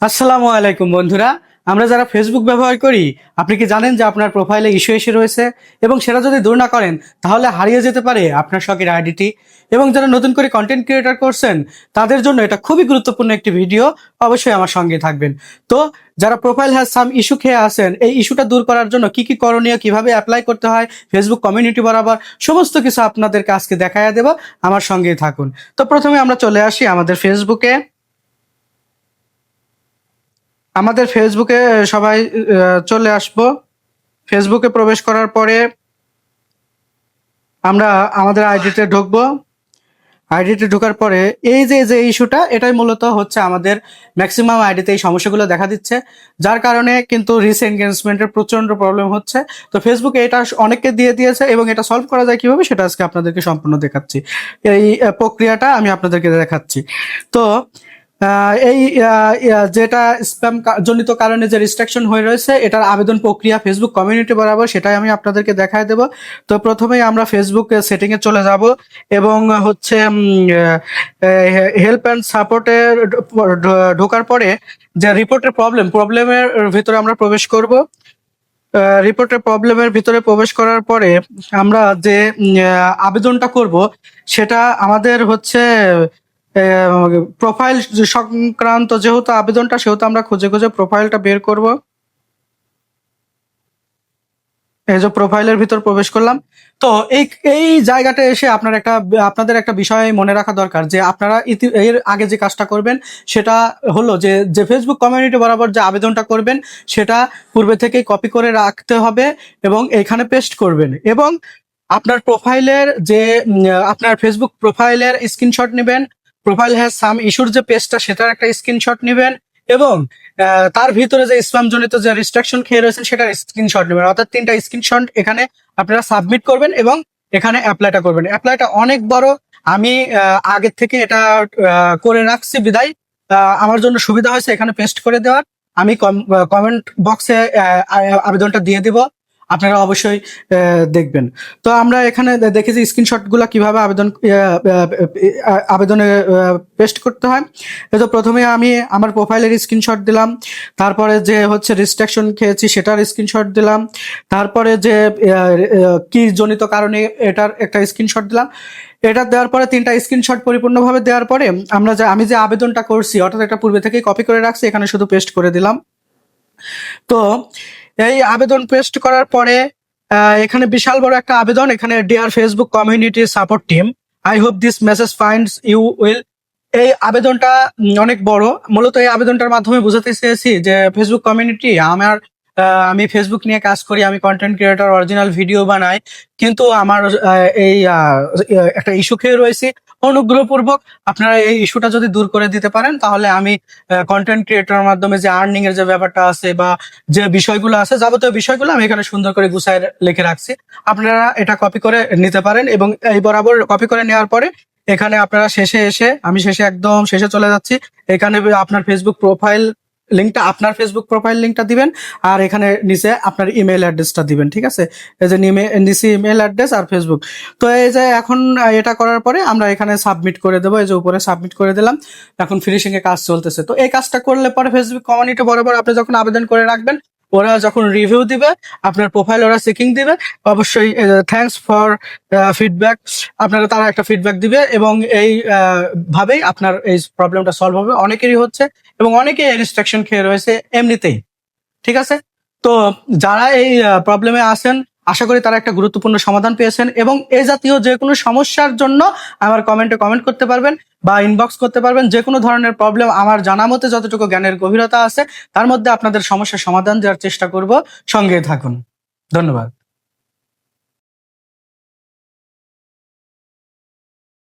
আসসালামু আলাইকুম বন্ধুরা, আমরা যারা ফেসবুক ব্যবহার করি, আপনি কি জানেন যে আপনার প্রোফাইলে ইস্যু এসে রয়েছে? এবং সেটা যদি দূর না করেন, তাহলে হারিয়ে যেতে পারে আপনার শখের আইডিটি এবং যারা নতুন করে কন্টেন্ট ক্রিয়েটর করছেন, তাদের জন্য এটা খুবই গুরুত্বপূর্ণ একটি ভিডিও অবশ্যই আমার সঙ্গে থাকবেন। তো, যারা প্রোফাইল হ্যাজ সাম ইস্যু খেয়ে আসেন এই ইস্যুটা দূর করার জন্য কি কি করণীয়, কীভাবে অ্যাপ্লাই করতে হয় ফেসবুক কমিউনিটি বরাবর সমস্ত কিছু আপনাদেরকে আজকে দেখাইয়া দেব, আমার সঙ্গেই থাকুন। তো প্রথমে আমরা চলে আসি আমাদের ফেসবুকে আমাদের ফেসবুকে সবাই চলে আসব। ফেসবুকে প্রবেশ করার পরে আমরা আমাদের আইডিতে ঢুকবো। আইডিতে ঢোকার পরে এই যে যে ইস্যুটা এটাই মূলত হচ্ছে আমাদের ম্যাক্সিমাম আইডিতে এই সমস্যাগুলো দেখা দিচ্ছে, যার কারণে কিন্তু রিস এনগেজমেন্টের প্রচণ্ড প্রবলেম হচ্ছে। তো ফেসবুকে এটা অনেককে দিয়ে দিয়েছে এবং এটা সলভ করা যায় কীভাবে, সেটা আজকে আপনাদেরকে সম্পূর্ণ দেখাচ্ছি। এই প্রক্রিয়াটা আমি আপনাদেরকে দেখাচ্ছি। তো এই যেটা স্প্যাম জনিত কারণে যে রিস্ট্রাকশন হয়ে রয়েছে, এটার আবেদন প্রক্রিয়া ফেসবুক কমিউনিটি বরাবর, সেটাই আমি আপনাদেরকে দেখায় দেব। তো প্রথমেই আমরা ফেসবুক সেটিং এ চলে যাব এবং হচ্ছে হেল্প অ্যান্ড সাপোর্টের ঢোকার পরে যে রিপোর্টের প্রবলেম প্রবলেমের ভিতরে আমরা প্রবেশ করব। রিপোর্টের প্রবলেমের ভিতরে প্রবেশ করার পরে আমরা যে আবেদনটা করব, সেটা আমাদের হচ্ছে প্রোফাইল সংক্রান্ত যেহেতু আবেদনটা, সেহেতু আমরা খুঁজে খুঁজে প্রোফাইলটা বের করব। এই যে প্রোফাইলের ভিতর প্রবেশ করলাম। তো এই এই জায়গাটা এসে আপনার একটা, আপনাদের একটা বিষয় মনে রাখা দরকার যে আপনারা ইতি- এর আগে যে কাজটা করবেন, সেটা হলো যে যে ফেসবুক কমিউনিটি বরাবর যে আবেদনটা করবেন, সেটা পূর্বে থেকেই কপি করে রাখতে হবে এবং এখানে পেস্ট করবেন এবং আপনার প্রোফাইলের যে আপনার ফেসবুক প্রোফাইলের স্ক্রিনশট নেবেন প্রোফাইল হ্যাজ সাম ইস্যুর যে পেজটা সেটার একটা স্ক্রিনশট নেবেন এবং তার ভিতরে যে স্প্যাম জনিত যে রিস্ট্রাকশন খেয়ে রয়েছেন, সেটার স্ক্রিনশট নেবেন। অর্থাৎ তিনটা স্ক্রিনশট এখানে আপনারা সাবমিট করবেন এবং এখানে অ্যাপ্লাইটা করবেন। অ্যাপ্লাইটা অনেক বড়। আমি আগের থেকে এটা করে রাখছি বিদায়। আমার জন্য সুবিধা হয়েছে এখানে পেস্ট করে দেওয়ার। আমি কমেন্ট বক্সে আবেদনটা দিয়ে দিব। আপনারা অবশ্যই দেখবেন। তো আমরা এখানে দেখেছি স্ক্রিনশটগুলো কীভাবে আবেদন আবেদনে পেস্ট করতে হয়। তো প্রথমে আমি আমার প্রোফাইলের স্ক্রিনশট দিলাম। তারপরে যে হচ্ছে রিস্ট্রাকশন খেয়েছি সেটার স্ক্রিনশট দিলাম। তারপরে যে কি জনিত কারণে এটার একটা স্ক্রিনশট দিলাম। এটা দেওয়ার পরে তিনটা স্ক্রিনশট পরিপূর্ণভাবে দেওয়ার পরে আমরা যে, আমি যে আবেদনটা করছি, অর্থাৎ এটা পূর্বে থেকে কপি করে রাখছি, এখানে শুধু পেস্ট করে দিলাম। তো এই আবেদন পেস্ট করার পরে এখানে বিশাল বড় একটা আবেদন, এখানে dear Facebook community support team I hope this message finds you well এই আবেদনটা অনেক বড়। মূলত এই আবেদনটার মাধ্যমে বুঝাতে চেয়েছি যে ফেসবুক কমিউনিটি আমার আমি ফেসবুক নিয়ে কাজ করি, আমি কন্টেন্ট ক্রিয়েটর অরিজিনাল ভিডিও বানাই। কিন্তু আমার এই একটা ইস্যু খেয়ে রয়েছি। অনুগ্রহপূর্বক আপনারা এই ইস্যুটা যদি দূর করে দিতে পারেন, তাহলে আমি কন্টেন্ট ক্রিয়েটরের মাধ্যমে যে আর্নিং এর যে ব্যাপারটা আছে বা যে বিষয়গুলো আছে যাবতীয় বিষয়গুলো আমি এখানে সুন্দর করে গুছায় লিখে রাখছি। আপনারা এটা কপি করে নিতে পারেন এবং এই বরাবর কপি করে নেওয়ার পরে এখানে আপনারা শেষে এসে, আমি শেষে একদম শেষে চলে যাচ্ছি। এখানে আপনার ফেসবুক প্রোফাইল লিঙ্কটা আপনার ফেসবুক প্রোফাইল লিঙ্কটা দিবেন, আর এখানে নিচে আপনার ইমেল অ্যাড্রেসটা দিবেন, ঠিক আছে? এই যে নিচে ইমেল অ্যাড্রেস আর ফেসবুক তো এই যে এখন এটা করার পরে আমরা এখানে সাবমিট করে দেবো, এই যে উপরে সাবমিট করে দিলাম। এখন ফিনিশিংয়ে কাজ চলতেছে। তো এই কাজটা করলে পরে ফেসবুক কমিউনিটি বরাবর আপনি যখন আবেদন করে রাখবেন ওরা যখন রিভিউ দিবে, আপনার প্রোফাইল ওরা চেকিং দিবে, অবশ্যই থ্যাংকস ফর ফিডব্যাক আপনারা, তারা একটা ফিডব্যাক দিবে এবং এই ভাবেই আপনার এই প্রবলেমটা সলভ হবে। অনেকেরই হচ্ছে এবং অনেকেই ইনস্ট্রাকশন খেয়ে রয়েছে এমনিতেই। ঠিক আছে? তো যারা এই প্রবলেমে আসেন আশা করি তারা একটা গুরুত্বপূর্ণ সমাধান পেয়েছেন এবং এ জাতীয় যে কোনো সমস্যার জন্য আমার কমেন্টে কমেন্ট করতে পারবেন বা ইনবক্স করতে পারবেন। যে কোনো ধরনের প্রবলেম আমার জানা মতে যতটুকু জ্ঞানের গভীরতা আছে, তার মধ্যে আপনাদের সমস্যার সমাধান দেওয়ার চেষ্টা করব। সঙ্গে থাকুন। ধন্যবাদ।